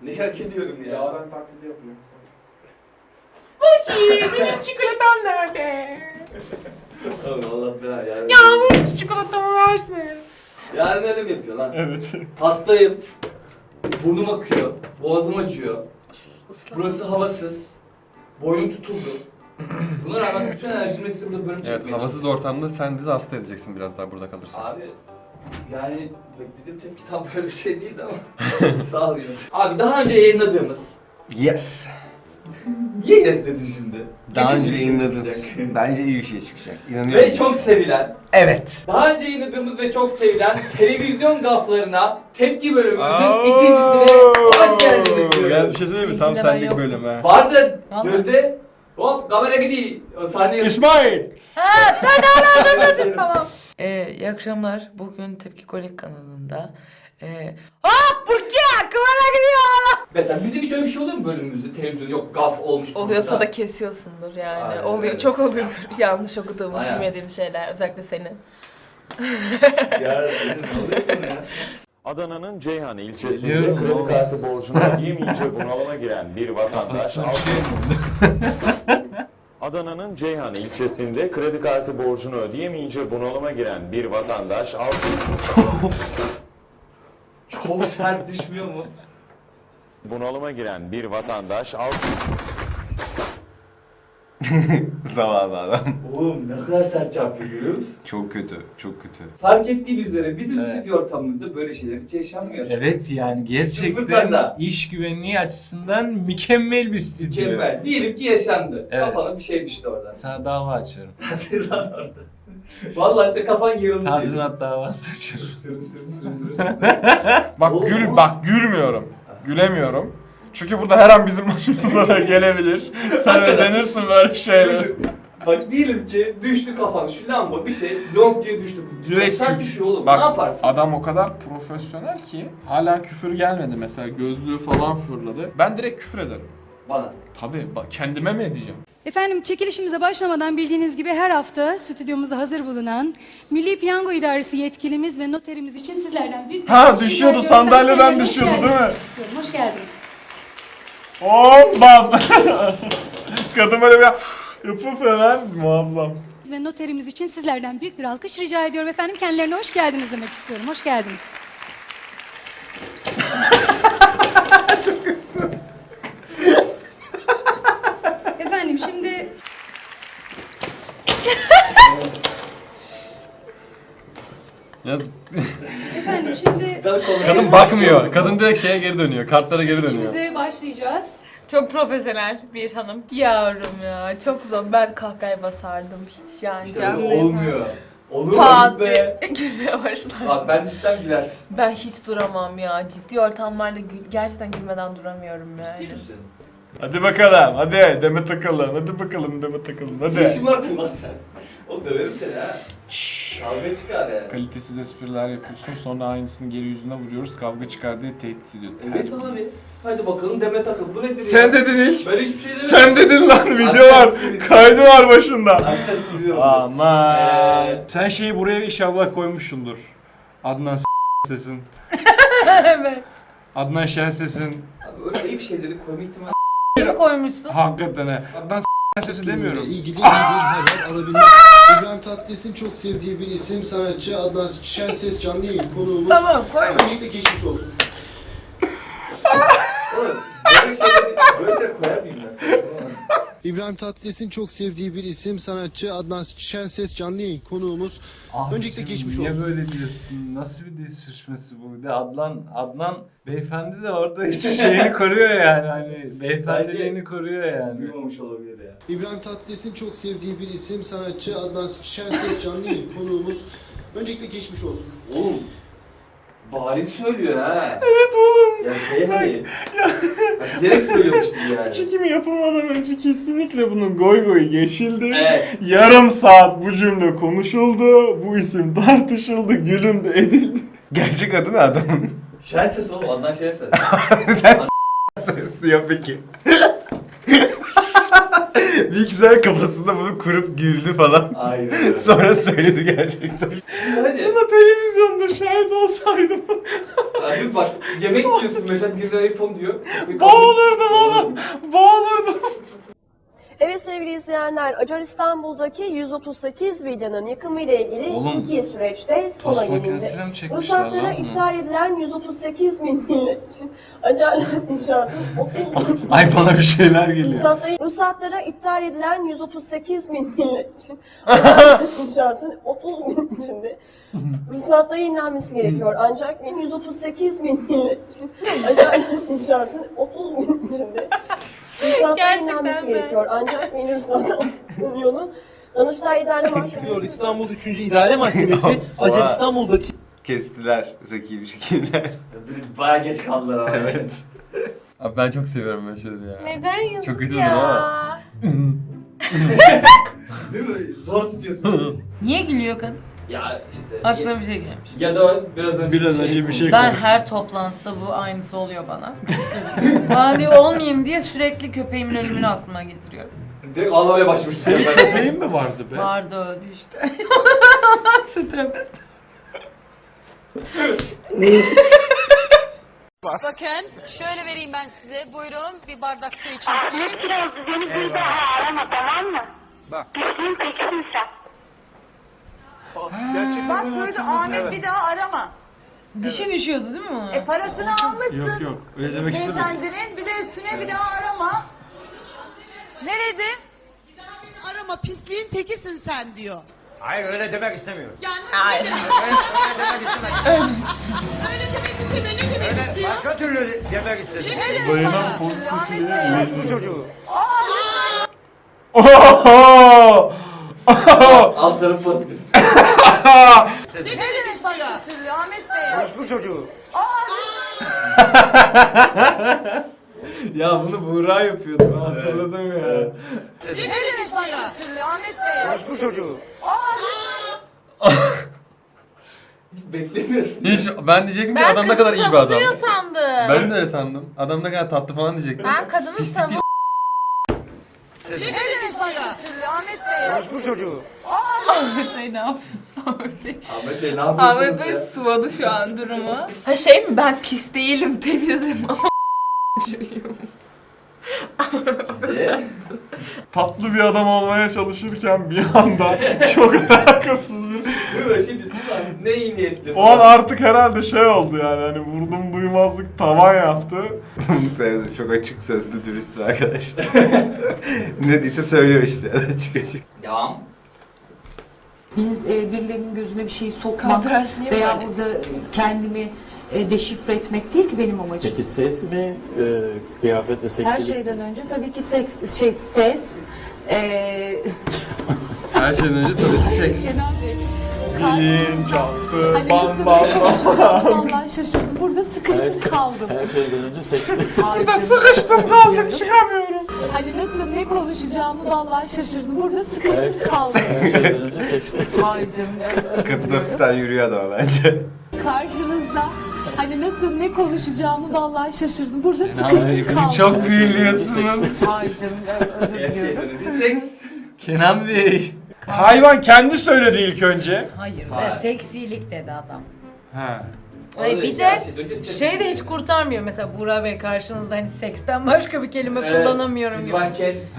Merak ediyorum ya. Yaren taklidi yapıyor. Benim çikolatam nerede? Oğlum Allah belanı ya. Yağmur çikolatamı versene. Yarın öyle mi yapıyor lan? Evet. Hastayım. Burnum akıyor. Boğazım acıyor. Burası havasız. Boynum tutuldu. Buna rağmen bütün enerjimi size burada bölüm çekmeye Evet havasız ortamda sen bizi hasta edeceksin biraz daha burada kalırsan. Abi yani beklediğim tepki tam böyle bir şey değildi ama sağ ol. Abi daha önce yayınladığımız Yes. Niye yes dedi şimdi? Daha kötü önce bir şey yayınladım. çıkacak. Bence iyi bir şey çıkacak. İnanıyorum. Ve çok sevilen, Evet. daha önce yayınladığımız ve çok sevilen televizyon gaflarına tepki bölümümüzün ikincisine hoş geldiniz. Ya bir şey söyleyeyim mi? Tam İlkinde ben senlik yoktum. bölüm ha. Vardı Vallahi. gözde hop kamera gidiyor. O sahne İsmail! Ha, tamam tamam. Ee, iyi akşamlar. Bugün Tepki Kolik kanalında. Ee, Hop Burkiye! Kıvara gidiyor! Mesela bizim hiç öyle bir şey oluyor mu bölümümüzde? Televizyon yok gaf olmuş. Oluyorsa burada. da kesiyorsundur yani. Aynen Oluyor, öyle. çok oluyordur. Yanlış okuduğumuz, Aynen. bilmediğim şeyler. Özellikle senin. Ya senin ne ya? Adana'nın Ceyhan ilçesinde Biliyorum, kredi oğlum. kartı borcunu ödeyemeyince bunalıma giren bir vatandaş bir şey Adana'nın Ceyhan ilçesinde kredi kartı borcunu ödeyemeyince bunalıma giren bir vatandaş altı Çok sert düşmüyor mu? bunalıma giren bir vatandaş altı Zavallı adam. Oğlum ne kadar sert çarpıyor görüyor musun? Çok kötü, çok kötü. Fark ettiğimiz üzere bizim Evet. stüdyo ortamımızda böyle şeyler hiç yaşanmıyor. Evet yani Sıfır gerçekten kaza. iş güvenliği açısından mükemmel bir stüdyo. Mükemmel. Diyelim ki yaşandı. Evet. Kafana bir şey düştü oradan. Sana dava açarım. Hazırlan orada. Vallahi işte kafan yarıldı. Tazminat davası açarım. Sürü sürü süründürürsün. Bak Oğlum, gül oğlum. bak gülmüyorum. Gülemiyorum. Çünkü burada her an bizim başımıza da gelebilir. Sen özenirsin böyle şeylere. Bak diyelim ki düştü kafan şu lamba bir şey long diye düştü. Direkt Sen çünkü- düşüyor oğlum. Bak ne yaparsın? adam o kadar profesyonel ki hala küfür gelmedi mesela gözlüğü falan fırladı. Ben direkt küfür ederim. Bana. Tabii bak kendime mi edeceğim? Efendim çekilişimize başlamadan bildiğiniz gibi her hafta stüdyomuzda hazır bulunan Milli Piyango İdaresi yetkilimiz ve noterimiz için sizlerden bir Ha, düşüyordu, sandalyeden düşüyordu, değil mi? Hoş geldiniz. Hop bam. Kadın böyle bir yapıp hemen muazzam. Ve noterimiz için sizlerden büyük bir alkış rica ediyorum efendim. Kendilerine hoş geldiniz demek istiyorum. Hoş geldiniz. efendim şimdi efendim şimdi Kadın bakmıyor. Kadın direkt şeye geri dönüyor. Kartlara geri dönüyor. işimize başlayacağız. Çok profesyonel bir hanım. Yavrum ya çok zor. Ben kahkahaya basardım hiç yani. İşte öyle olmuyor. Olur mu Pat be? diye gülmeye başlar. Bak ben düşsem gülersin. Ben hiç duramam ya. Ciddi ortamlarda gül- gerçekten gülmeden duramıyorum yani. Ciddi misin? Hadi bakalım. Hadi Demet Akalın. Hadi bakalım Demet Akalın. Hadi. Yaşım artık lan sen. Oğlum döverim seni ha. Kavga çıkar ya. Kalitesiz espriler yapıyorsun sonra aynısını geri yüzüne vuruyoruz kavga çıkar diye tehdit ediyor. Evet abi. Hadi bakalım Demet Akıl. Bu nedir ya? Sen dedin ilk. Ben hiçbir şey demedim. Sen dedin lan video var. Kaydı var başında. Açacağız siliyorum. Aman. Ee, Sen şeyi buraya inşallah koymuşsundur. Adnan sesin. evet. Adnan Şen sesin. Abi öyle ayıp şeyleri koyma ihtimali Kimi koymuşsun? Hakikaten he. Adnan sesi demiyorum. ilgili bir haber alabilmek. İbrahim Tatlıses'in çok sevdiği bir isim sanatçı Adnan Şenses canlı yayın konuğumuz. Tamam koy. Öncelikle geçmiş olsun. Oğlum böyle şeyleri böyle şeyler koyar mıyım? İbrahim Tatlıses'in çok sevdiği bir isim sanatçı Adnan Şenses canlı yayın konuğumuz. Abi Öncelikle geçmiş niye olsun. böyle diyorsun? Nasıl bir dil sürçmesi bu? Bir de Adnan, Adnan beyefendi de orada hiç şeyini koruyor yani. Hani beyefendiliğini koruyor yani. Duymamış olabilir ya. İbrahim Tatlıses'in çok sevdiği bir isim sanatçı Adnan Şenses canlı yayın konuğumuz. Öncelikle geçmiş olsun. Oğlum bariz söylüyor ha. Evet oğlum. Ya şey hani. Bak, Direkt söylüyormuş gibi yani. Çekimi yapılmadan önce kesinlikle bunun goy goy geçildi. Evet. Yarım saat bu cümle konuşuldu. Bu isim tartışıldı, gülündü, edildi. Gerçek adı ne adamın? Şen ses oğlum Adnan Şen ses. Ses diyor peki. Bilgisayar kafasında bunu kurup güldü falan. Aynen öyle. Sonra söyledi gerçekten. Hacı, Buna televizyonda şahit olsaydım. abi bak yemek yiyorsun mesela birine iPhone diyor. Boğulurdum oğlum. Boğulurdum. Evet sevgili izleyenler, Acar İstanbul'daki 138 villanın yıkımı ile ilgili Oğlum, iki süreçte sona gelindi. Ruhsatlara iptal edilen 138 bin için Acar inşaatın 30 bin Ay bana bir şeyler geliyor. Ruhsatlara, ruhsatlara iptal edilen 138 bin için inşaatın 30 bin içinde ruhsatlara yenilenmesi gerekiyor. Ancak 138 bin için Acar inşaatın 30 bin içinde ruhsatlara Gerçekten mi? gerekiyor. Ancak yeni ruhsat Unionu Danıştay İdare Mahkemesi İstanbul 3. İdare Mahkemesi Acar İstanbul'daki kestiler zeki bir şekilde. Baya geç kaldılar ama. evet. Abi ben çok seviyorum böyle şeyleri ya. Neden yazık Çok ya? olur ama. Değil mi? Zor tutuyorsun. Niye gülüyor kadın? Ya işte. Aklına bir şey gelmiş. Ya da biraz önce Biraz önce bir şey Ben her toplantıda bu aynısı oluyor bana. Diyor olmayayım diye sürekli köpeğimin ölümünü aklıma getiriyorum. Direkt ağlamaya başlamıştım. Senin ben. köpeğin mi vardı be? Vardı öldü işte. Tövbe Bakın şöyle vereyim ben size. Buyurun bir bardak su için. Bak söyle Ahmet bir daha arama. Dişi düşüyordu değil mi onun? E parasını almışsın. Yok yok öyle demek istemedim. Beyefendinin bir de üstüne bir daha arama. Nerede? Bir daha beni arama pisliğin tekisin sen diyor. Hayır öyle demek istemiyorum. Yani Hayır. öyle demek Öyle demek istemiyor. Ne demek istiyor? Başka türlü demek istedim. Ne demek Dayanan bana? pozitifliğe Bey. leziz. çocuğu. Oho! Alt tarafı pozitif. Ne demek bana? Türlü Ahmet Bey. Bu çocuğu. Ya bunu Buğra yapıyordu ben hatırladım ya. Ne demek bana? Türlü Ahmet Bey. Bu çocuğu. Beklemiyorsun. Hiç ben diyecektim ki adam ne kadar iyi bir adam. sandım. Ben de öyle sandım. Adam ne kadar tatlı falan diyecektim. Ben kadını Pislik savun. Değil. Ne demek bana? Ahmet Bey. Bu çocuğu. Ahmet Bey ne yapıyor? Ahmet Bey. Ahmet Bey ne yapıyorsunuz Ahmet Bey ya? sıvadı şu an durumu. Ha şey mi ben pis değilim temizim ama Ce? Tatlı bir adam olmaya çalışırken bir anda çok alakasız bir... Mi? Şimdi siz ne iyi niyetli. O an artık herhalde şey oldu yani hani vurdum duymazlık tavan yaptı. Sevdim. Çok açık sözlü dürüst bir arkadaş. ne diyse söylüyor işte. açık açık. Devam. Biz e, birilerinin gözüne bir şey sokmak Kadraj niye veya böyle? burada kendimi e, deşifre etmek değil ki benim amacım. Peki ses mi, kıyafet ve Her şeyden önce tabii ki seks, şey ses, e, Her şeyden önce tabii ki seks. Bilinç attı Hani bam nasıl bam bam. Vallahi şaşırdım. Burada sıkıştım kaldım. Her şeyden önce seks. Burada Sıkıştım kaldım çıkamıyorum. Hani nasıl ne konuşacağımı vallahi şaşırdım. Burada sıkıştım kaldım. Her şeyden önce seks. Hayır canım. Kadın hafiften yürüyor adama bence. Karşınızda hani nasıl ne konuşacağımı vallahi şaşırdım. Burada sıkıştım kaldım. Çok büyülüyorsunuz. Hayır canım özür Her diliyorum. şeyden önce seks. Kenan Bey. Hayvan kendi söyledi ilk önce. Hayır Hayır. be seksilik dedi adam. Ha. Ay bir de seks. şey de hiç kurtarmıyor mesela Buğra Bey karşınızda hani seksten başka bir kelime Evet, kullanamıyorum Siz gibi.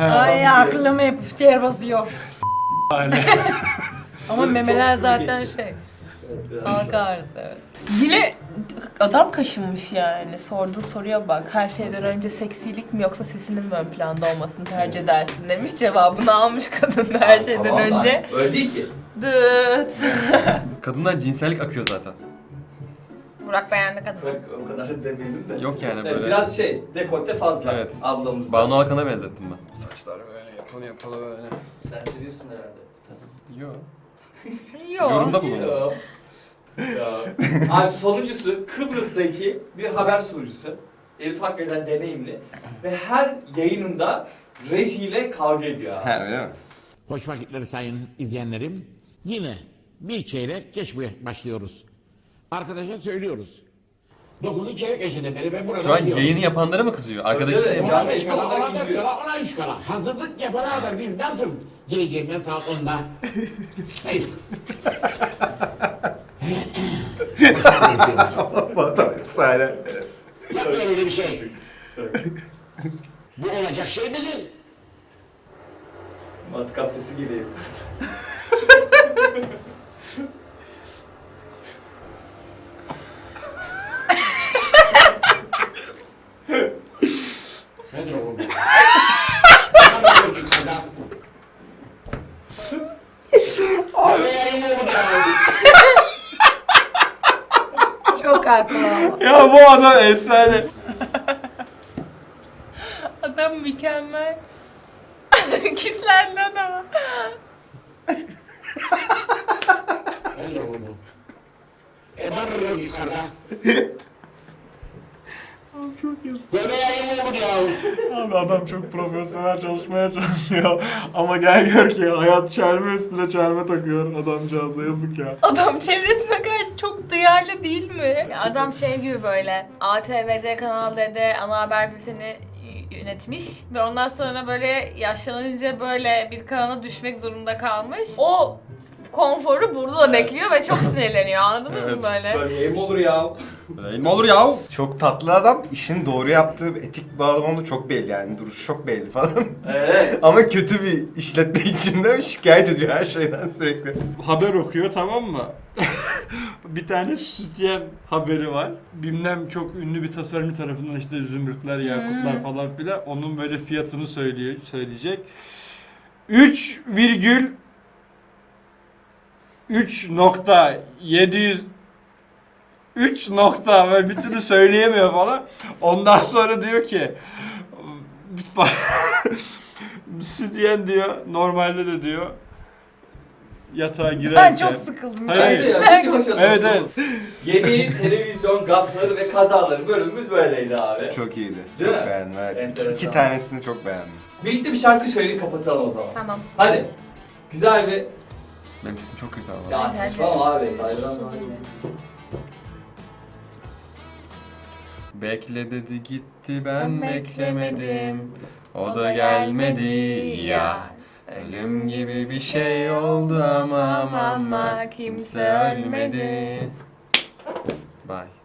Ay aklım hep ter basıyor. Ama memeler zaten şey. Halka ağrısı evet. Yine adam kaşınmış yani. Sorduğu soruya bak. Her şeyden önce seksilik mi yoksa sesinin mi ön planda olmasını tercih edersin demiş. Cevabını almış kadın her şeyden Tamam lan, önce. Öyle değil ki. Dıt. Kadından cinsellik akıyor zaten. Burak beğendi kadını. Bak o kadar da demeyelim de. Yok yani Evet, böyle. biraz şey, dekolte fazla Evet. ablamızda. Banu Alkan'a benzettim ben. Saçlar böyle yapılı yapılı böyle. Sen seviyorsun herhalde. Yok. Yok. Yorumda bulun. Ya. Abi sonuncusu Kıbrıs'taki bir haber sunucusu. Elif hakikaten deneyimli. Ve her yayınında rejiyle kavga ediyor abi. He öyle mi? Hoş vakitleri sayın izleyenlerim. Yine bir çeyrek geç başlıyoruz. Arkadaşa söylüyoruz. Dokuzu çeyrek yaşında beri ben burada Şu an yayını yapanlara mı kızıyor? Arkadaki şey mi? Ona beş kala, ona dört kala, ona üç kala. Hazırlık yapana kadar biz nasıl geleceğim ben saat onda? Neyse. Vatan efsane. Yok öyle bir şey. Bu olacak şey midir? Matkap sesi geliyor. Nedir o bu? Bana bir yukarıda. Abi yayın mı bu da? Çok ama. Ya bu adam efsane. Adam mükemmel. Kitlendi adama. E bir yukarıda. Böyle yayın mı bu ya? Abi adam çok profesyonel çalışmaya çalışıyor. Ama gel gör ki hayat çelme üstüne çelme takıyor adamcağıza yazık ya. Adam çevresine karşı çok duyarlı değil mi? Ya Adam şey gibi böyle ATV'de, Kanal D'de ana haber bülteni yönetmiş ve ondan sonra böyle yaşlanınca böyle bir kanala düşmek zorunda kalmış. O konforu burada da bekliyor ve çok sinirleniyor anladınız mı Evet. böyle? Böyle yayın mı olur ya? Değil mi olur ya? Çok tatlı adam. İşini doğru yaptığı etik bağlamında çok belli yani. Duruş çok belli falan. Evet. Ama kötü bir işletme içinde şikayet ediyor her şeyden sürekli. Haber okuyor tamam mı? bir tane sütyen haberi var. Bilmem çok ünlü bir tasarımcı tarafından işte zümrütler, yakutlar falan filan. Onun böyle fiyatını söylüyor, söyleyecek. 3 virgül 3 nokta 700 3 nokta ve bir türlü söyleyemiyor falan. Ondan sonra diyor ki sütyen diyor normalde de diyor yatağa girerken. Ben çok sıkıldım. Hayır, hayır. başlatalım. Evet evet. Yeni televizyon gafları ve kazaları bölümümüz böyleydi abi. Çok iyiydi. Değil çok mi? beğendim. Evet. İki, iki tanesini çok beğendim. Birlikte bir şarkı söyleyin kapatalım o zaman. Tamam. Hadi. Güzel bir... Benim sesim çok kötü ama. Ya saçmalama abi. Hayran Bekle dedi gitti ben Ben beklemedim. beklemedim. O da gelmedi ya. Ölüm gibi bir şey oldu ama ama kimse ölmedi. Bye.